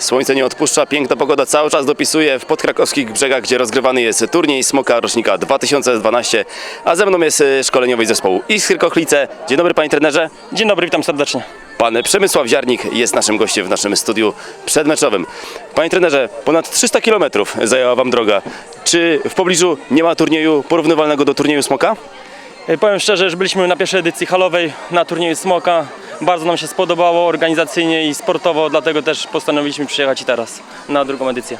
Słońce nie odpuszcza, piękna pogoda cały czas dopisuje w podkrakowskich brzegach, gdzie rozgrywany jest turniej Smoka rocznika 2012, a ze mną jest e, szkoleniowy zespołu Iskry Kochlice. Dzień dobry panie trenerze. Dzień dobry, witam serdecznie. Pan Przemysław Ziarnik jest naszym gościem w naszym studiu przedmeczowym. Panie trenerze, ponad 300 km zajęła wam droga. Czy w pobliżu nie ma turnieju porównywalnego do turnieju Smoka? E, Powiem szczerze, że byliśmy na pierwszej edycji halowej na turnieju Smoka. Bardzo nam się spodobało organizacyjnie i sportowo, dlatego też postanowiliśmy przyjechać i teraz na drugą edycję.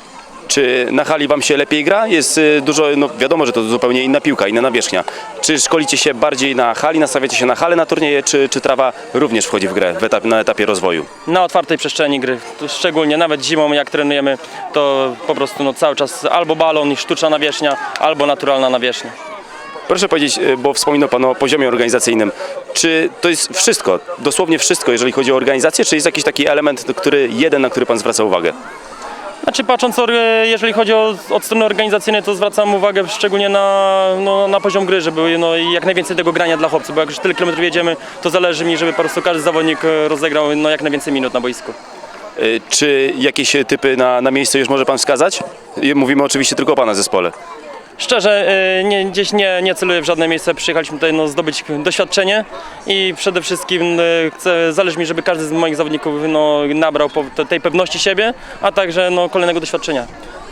Czy na hali wam się lepiej gra? Jest y, dużo, no wiadomo, że to zupełnie inna piłka, inna nawierzchnia. Czy szkolicie się bardziej na hali, nastawiacie się na hale na turnieje, czy, czy trawa również wchodzi w grę w etap, na etapie rozwoju? Na otwartej przestrzeni gry, szczególnie nawet zimą jak trenujemy, to po prostu no, cały czas albo balon i sztuczna nawierzchnia, albo naturalna nawierzchnia. Proszę powiedzieć, y, bo wspominał Pan o poziomie organizacyjnym. Czy to jest wszystko, dosłownie wszystko, jeżeli chodzi o organizację, czy jest jakiś taki element, który, jeden, na który Pan zwraca uwagę? Znaczy patrząc, o- jeżeli chodzi o od strony organizacyjnej, to zwracam uwagę szczególnie na, no, na poziom gry, żeby no, i jak najwięcej tego grania dla chłopców, bo jak już tyle kilometrów jedziemy, to zależy mi, żeby po prostu każdy zawodnik e, rozegrał no, jak najwięcej minut na boisku. Y, Czy jakieś typy na, na miejsce już może Pan wskazać? Mówimy oczywiście tylko o Pana zespole. Szczerze, e, nie, gdzieś nie, nie celuję w żadne miejsce, przyjechaliśmy tutaj no, zdobyć doświadczenie i przede wszystkim e, chcę, zależy mi, żeby każdy z moich zawodników no, nabrał tej pewności siebie, a także no, kolejnego doświadczenia.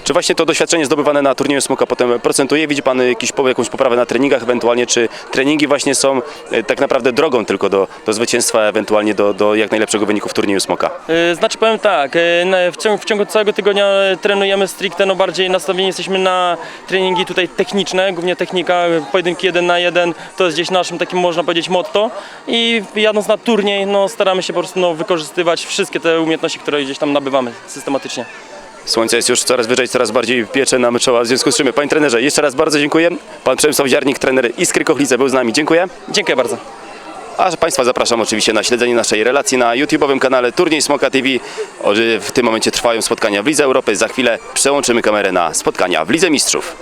Czy właśnie to doświadczenie zdobywane na turnieju Smoka potem procentuje? Widzi Pan jakiś, jakąś poprawę na treningach ewentualnie? Czy treningi właśnie są e, tak naprawdę drogą tylko do, do zwycięstwa, ewentualnie do, do jak najlepszego wyniku w turnieju Smoka? E, Znaczy powiem tak, e, w ciągu, w ciągu całego tygodnia trenujemy stricte, no bardziej nastawieni jesteśmy na treningi tutaj techniczne, głównie technika, pojedynki jeden na jeden, to jest gdzieś naszym takim można powiedzieć motto i jadąc na turniej, no staramy się po prostu no, wykorzystywać wszystkie te umiejętności, które gdzieś tam nabywamy systematycznie. Słońce jest już coraz wyżej, coraz bardziej piecze nam czoła, w związku z czym, panie trenerze, jeszcze raz bardzo dziękuję. Pan Przemysław Ziarnik, trener Iskry Kochlice był z nami, dziękuję. Dziękuję bardzo. A Państwa zapraszam oczywiście na śledzenie naszej relacji na YouTube'owym kanale Turniej Smoka TV. W tym momencie trwają spotkania w Lidze Europy, za chwilę przełączymy kamerę na spotkania w Lidze Mistrzów.